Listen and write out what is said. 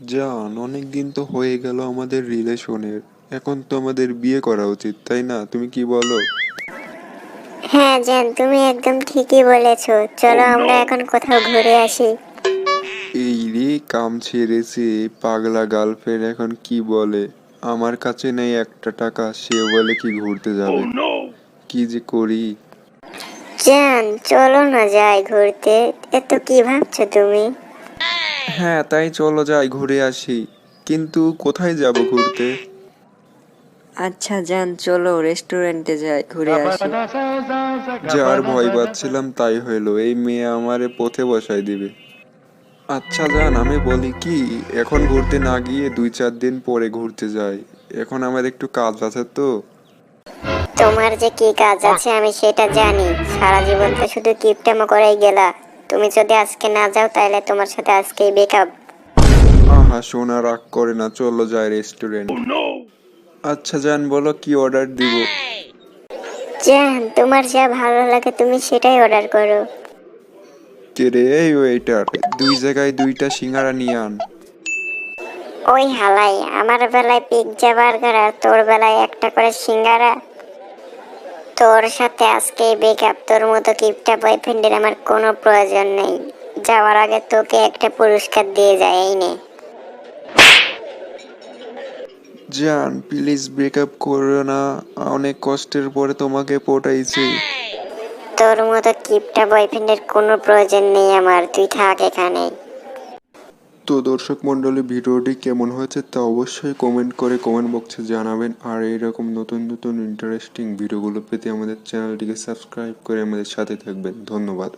জান অনেক দিন তো হয়ে গেল আমাদের রিলেশনের। এখন তো আমাদের বিয়ে করা উচিত তাই না? তুমি কি বলো? হ্যাঁ জান তুমি একদম ঠিকই বলেছ। চলো আমরা এখন কোথাও ঘুরে আসি। এই রে কাম ছেড়েছে পাগলা গার্লফ্রেন্ড এখন কি বলে? আমার কাছে নেই একটা টাকা সে বলে কি ঘুরতে যাবে। কি যে করি? জান চলো না যাই ঘুরতে। এত কি ভাবছ তুমি? হ্যাঁ তাই চলো যাই ঘুরে আসি। কিন্তু কোথায় যাব ঘুরতে? আচ্ছা যান চলো রেস্টুরেন্টে যাই ঘুরে আসি। যার ভয় পাচ্ছিলাম তাই হইল এই মেয়ে আমারে পথে বসাই দিবে। আচ্ছা যান আমি বলি কি এখন ঘুরতে না গিয়ে দুই চার দিন পরে ঘুরতে যাই। এখন আমার একটু কাজ আছে তো। তোমার যে কি কাজ আছে আমি সেটা জানি। সারা জীবন তো শুধু কিপটামো করেই গেলা। তুমি যদি আজকে না যাও তাহলে তোমার সাথে আজকেই বেকআপ আহা সোনা রাগ করে না চলো যাই রেস্টুরেন্ট আচ্ছা জান বলো কি অর্ডার দিব? জান তোমার যা ভালো লাগে তুমি সেটাই অর্ডার করো। কে রে এই ওয়েটার দুই জায়গায় দুইটা সিঙ্গারা নিয়ে আন। ওই হালাই আমার বেলায় পিৎজা বার্গার আর তোর বেলায় একটা করে সিঙ্গারা। তোর সাথে আজকে বেকআপ তোর মতো কিপটা বয়ফ্রেন্ডের আমার কোনো প্রয়োজন নেই। যাওয়ার আগে তোকে একটা পুরস্কার দিয়ে যায় এই নে। জান প্লিজ ব্রেকআপ করো না। অনেক কষ্টের পরে তোমাকে পটাইছি। তোর মতো কিপটা বয়ফ্রেন্ডের কোনো প্রয়োজন নেই আমার তুই থাক এখানে। তো দর্শক মণ্ডলী, ভিডিওটি কেমন হয়েছে তা অবশ্যই কমেন্ট করে কমেন্ট বক্সে জানাবেন। আর এইরকম নতুন নতুন ইন্টারেস্টিং ভিডিওগুলো পেতে আমাদের চ্যানেলটিকে সাবস্ক্রাইব করে আমাদের সাথে থাকবেন। ধন্যবাদ।